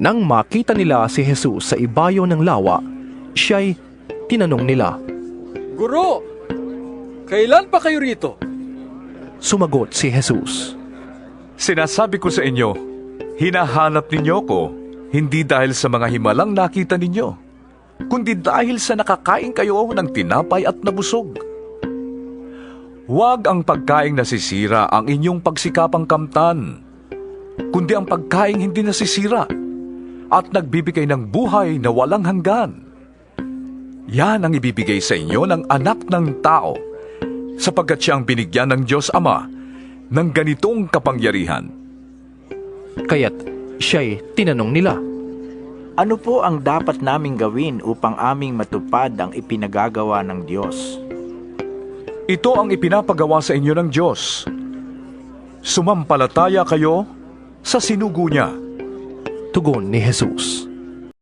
Nang makita nila si Jesus sa ibayo ng lawa, siya'y tinanong nila. Guro, kailan pa kayo rito? Sumagot si Jesus. Sinasabi ko sa inyo, hinahanap ninyo ko hindi dahil sa mga himalang nakita ninyo, kundi dahil sa nakakain kayo ng tinapay at nabusog. Huwag ang pagkaing nasisira ang inyong pagsikapang kamtan, kundi ang pagkaing hindi nasisira at nagbibigay ng buhay na walang hanggan. Yan ang ibibigay sa inyo ng anak ng tao, sapagkat siya ang binigyan ng Diyos Ama ng ganitong kapangyarihan. Kaya't siya'y tinanong nila. Ano po ang dapat naming gawin upang aming matupad ang ipinagagawa ng Diyos? Ito ang ipinapagawa sa inyo ng Diyos. Sumampalataya kayo sa sinugo niya. Tugon ni Jesus.